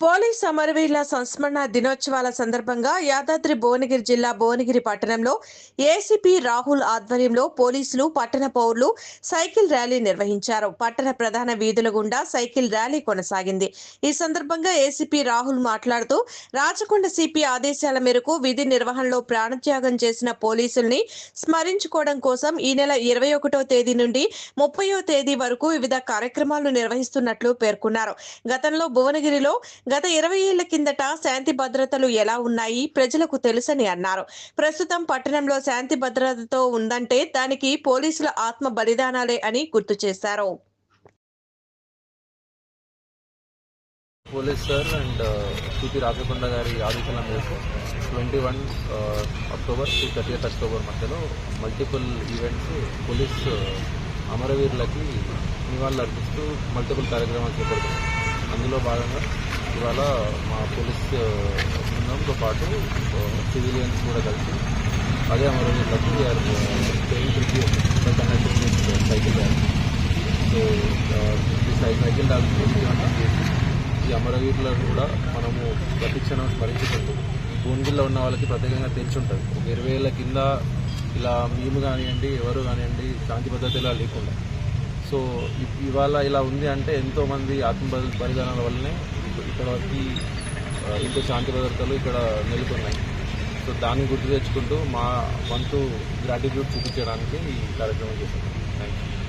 Police అమరవీరుల సంస్మరణ దినోత్సవాల సందర్భంగా యాదాద్రి భువనగిరి జిల్లా భువనగిరి పట్టణంలో ఏసీపీ రాహుల్ ఆధ్వర్యంలో పోలీసులు పట్టణ పౌరులు సైకిల్ ర్యాలీ నిర్వహించారు. పట్టణ ప్రధాన వీధుల గుండా సైకిల్ ర్యాలీ కొనసాగింది. ఈ సందర్భంగా ఏసీపీ రాహుల్ మాట్లాడుతూ రాచకొండ సిపి ఆదేశాల మేరకు విధి నిర్వహణలో ప్రాణత్యాగం చేసిన పోలీసుల్ని స్మరించుకోవడం కోసం ఈ నెల ఇరవై ఒకటో తేదీ నుండి ముప్పయో తేదీ వరకు వివిధ కార్యక్రమాలు నిర్వహిస్తున్నట్లు పేర్కొన్నారు. గతంలో భువనగిరిలో గత ఇరవై ఏళ్ళ కిందట శాంతి భద్రతలు ఎలా ఉన్నాయి ప్రజలకు తెలుసని అన్నారు. ప్రస్తుతం పట్టణంలో శాంతి భద్రతతో ఉందంటే దానికి పోలీసుల ఆత్మ బలిదానాలే అని గుర్తు చేశారు. Police sir and CP Rajakonda గారి ఆదేశాల మేరకు twenty one October to thirty October మధ్యలో మల్టిపుల్ ఈవెంట్స్ పోలీస్ అమరవీరులకి నివాళులు అర్పిస్తూ మల్టిపుల్ కార్యక్రమాలు చేపడుతున్నారు. అందులో భాగంగా ఇవాళ మా పోలీస్ బృందంతో పాటు సివిలియన్స్ కూడా కలిసి అదే అమరవీరులకి we are paying tribute cycle so ఈ సైకిల్ ర్యాలీ ఈ అమరవీరులను కూడా మనము ప్రతి క్షణం స్మరించుకుంటూ ఈ ఉన్న వాళ్ళకి ప్రత్యేకంగా తెలిసి ఉంటుంది ఒక ఇరవై ఏళ్ళ కింద ఇలా మేము కానివ్వండి ఎవరు కానివ్వండి శాంతి భద్రతలా లేకుండా సో ఇవాళ ఇలా ఉంది అంటే ఎంతోమంది ఆత్మ బలిదానాల వల్లనే ఇక్కడ ఇప్పటివరకు ఆ, శాంతి భద్రతలు ఇక్కడ నెలకొన్నాయి. సో దాన్ని గుర్తు తెచ్చుకుంటూ మా వంతు గ్రాటిట్యూడ్ చూపించడానికి ఈ కార్యక్రమం చేశాను థ్యాంక్ యూ